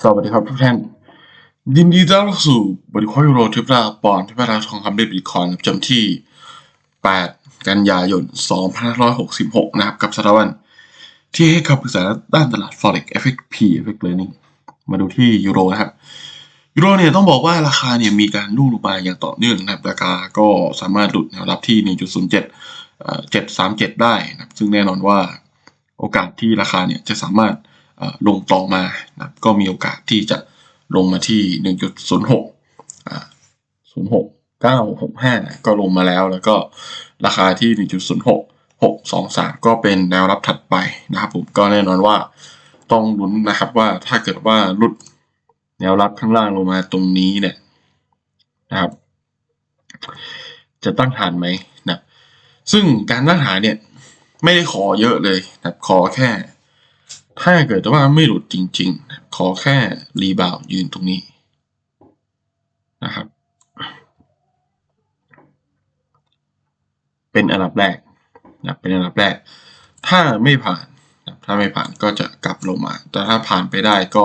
สวัสดีครับทุกท่าน ยินดีต้อนรับสู่บริคอยโรเทปราปอนที่พระราทองคำได้บิตคอนจำที่ 8 กันยายน 2566 นะครับ กับสถาบันที่ให้คำปรึกษาด้านตลาด Forex FXP FX Learning มาดูที่ยูโรนะครับยูโรเนี่ยต้องบอกว่าราคาเนี่ยมีการรุ่งลงมาอย่างต่อเนื่องนะครับราคาก็สามารถหลุดแนวรับที่ 1.07เอ่อ737 ได้นะครับซึ่งแน่นอนว่าโอกาสที่ราคาเนี่ยจะสามารถ ลงต่อมานะก็มีโอกาสที่จะลงมาที่ 1.06อ่า06 965 ก็ลงมาแล้ว แล้วก็ราคาที่ 1.06 623 ก็เป็นแนวรับถัดไปนะครับผมก็แน่นอนว่าต้องลุ้นนะครับว่าถ้าเกิดว่าหลุดแนวรับข้างล่างลงมาตรงนี้เนี่ยนะครับ จะตั้งฐานไหมนะซึ่งการตั้งฐานเนี่ย ไม่ได้ขอเยอะเลยนะขอแค่ ถ้าเกิดว่าไม่หลุดจริงๆนะครับขอแค่รีบาวยืนตรงนี้นะครับ เป็นอันดับแรกนะเป็นอันดับแรก ถ้าไม่ผ่านนะถ้าไม่ผ่านก็จะกลับลงมา แต่ถ้าผ่านไปได้ก็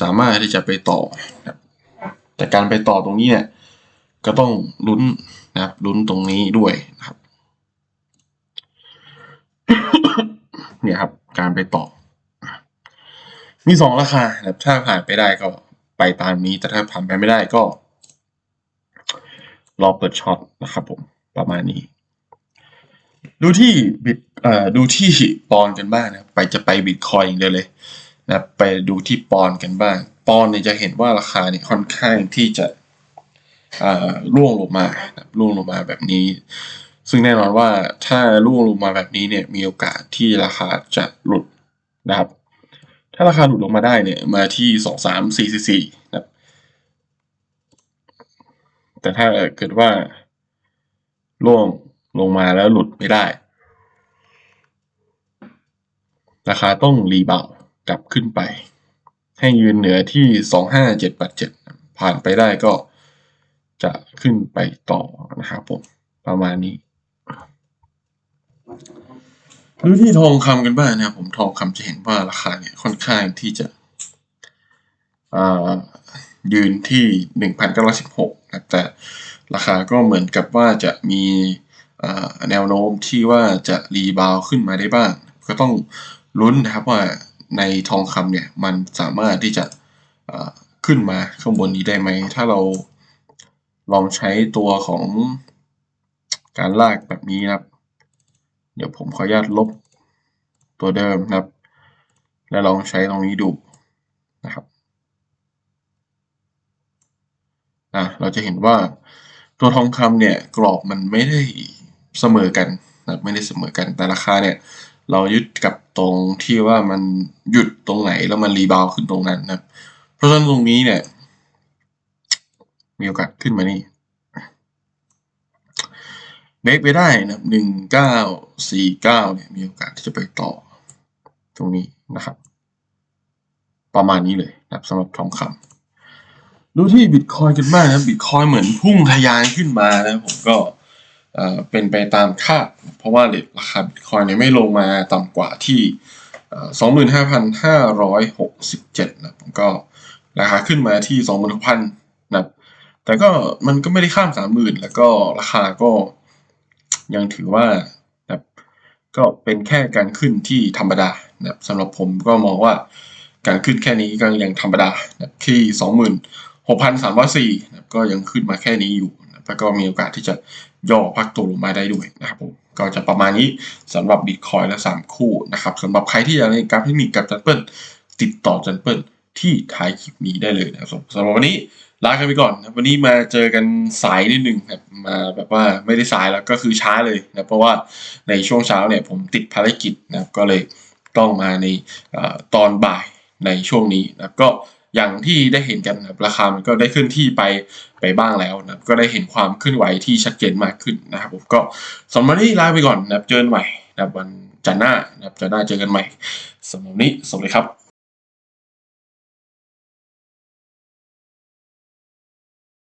สามารถที่จะไปต่อนะครับแต่การไปต่อตรงนี้เนี่ยก็ต้องลุ้นนะครับลุ้นตรงนี้ด้วยนะครับ เนี่ยครับ การไปต่อ มีสองราคานะครับถ้าผ่านไปได้ก็ไปตามนี้แต่ถ้าผ่านไปไม่ได้ก็ รอเปิดช็อตนะครับผมประมาณนี้ ดูที่บิตดูที่ปอนกันบ้างนะไปจะไปบิตคอยน์อย่างเดียวเลยนะไปดูที่ปอนกันบ้าง ปอนเนี่ยจะเห็นว่าราคาเนี่ยค่อนข้างที่จะเอ่อร่วงลงมาร่วงลงมาแบบนี้ ซึ่งแน่นอนว่าถ้าร่วงลงมาแบบนี้เนี่ยมีโอกาสที่ราคาจะหลุดนะครับ ถ้าราคาหลุดลงมาได้เนี่ยมาที่สองสามสี่สี่สี่นะครับ แต่ถ้าเกิดว่าร่วงลงมาแล้วหลุดไม่ได้ ราคาต้องรีบาวกลับขึ้นไป ให้ยืนเหนือที่สองห้าเจ็ดแปดเจ็ดผ่านไปได้ก็จะขึ้นไปต่อนะครับผมประมาณนี้ ดูที่ทองคำกันบ้างนะครับผมทองคำจะเห็นว่าราคาเนี่ยค่อนข้างที่จะยืนที่หนึ่งพันเก้าร้อยสิบหกนะแต่ราคาก็เหมือนกับว่าจะมีแนวโน้มที่ว่าจะรีบาวขึ้นมาได้บ้าง ก็ต้องลุ้นนะครับว่าในทองคำเนี่ยมันสามารถที่จะขึ้นมาข้างบนนี้ได้ไหม ถ้าเราลองใช้ตัวของการลากแบบนี้นะครับ เดี๋ยวผมขออนุญาตลบตัวเดิมนะครับ แล้วลองใช้ตรงนี้ดูนะครับอะเราจะเห็นว่าตัวทองคำเนี่ยกรอบมันไม่ได้เสมอกันนะไม่ได้เสมอกันแต่ราคาเนี่ยเรายึดกับตรงที่ว่ามันหยุดตรงไหนแล้วมันรีบาวขึ้นตรงนั้นนะครับเพราะฉะนั้นตรงนี้เนี่ยมีโอกาสขึ้นมานี่ เบรกไปได้นะครับหนึ่งเก้าสี่เก้าเนี่ยมีโอกาสที่จะไปต่อ ตรงนี้นะครับ ประมาณนี้เลยนะครับสำหรับทองคำดูที่บิตคอยกันบ้างนะบิตคอยเหมือนพุ่งทะยานขึ้นมานะผมก็เอ่อเป็นไปตามคาด เพราะว่าเรทราคาบิตคอยเนี่ยไม่ลงมาต่ำกว่าที่สองหมื่นห้าพันห้าร้อยหกสิบเจ็ดนะผมก็ราคาขึ้นมาที่สองหมื่นหกพันนะครับ แต่ก็มันก็ไม่ได้ข้ามสามหมื่นแล้วก็ราคาก็ ยังถือว่านะครับก็เป็นแค่การขึ้นที่ธรรมดานะครับสำหรับผมก็มองว่าการขึ้นแค่นี้ก็ยังธรรมดานะครับที่สองหมื่นหกพันสามร้อยสี่นะครับก็ยังขึ้นมาแค่นี้อยู่นะแล้วก็มีโอกาสที่จะย่อพักตัวลงมาได้ด้วยนะครับผมก็จะประมาณนี้สำหรับบิตคอยและสามคู่นะครับสำหรับใครที่อยากเล่นกราฟเทคนิคกับจันเปิลติดต่อจันเปิล ที่ท้ายคลิปนี้ได้เลยนะครับสำหรับวันนี้ลากันไปก่อนนะวันนี้มาเจอกันสายนิดหนึ่งครับมาแบบว่าไม่ได้สายแล้วก็คือช้าเลยนะเพราะว่าในช่วงเช้าเนี่ยผมติดภารกิจนะครับก็เลยต้องมาในอตอนบ่ายในช่วงนี้นะก็อย่างที่ได้เห็นกันนะราคามันก็ได้ขึ้นที่ไปไปบ้างแล้วนะก็ได้เห็นความเคลื่อนไหวที่ชัดเจนมากขึ้นนะครับผมก็สำหรับวันนี้ลาไปก่อนนะเจอกันใหม่นะวันจันทร์หน้านะจันทร์หน้าเจอกันใหม่สำหรับวันนี้สวัสดีครับ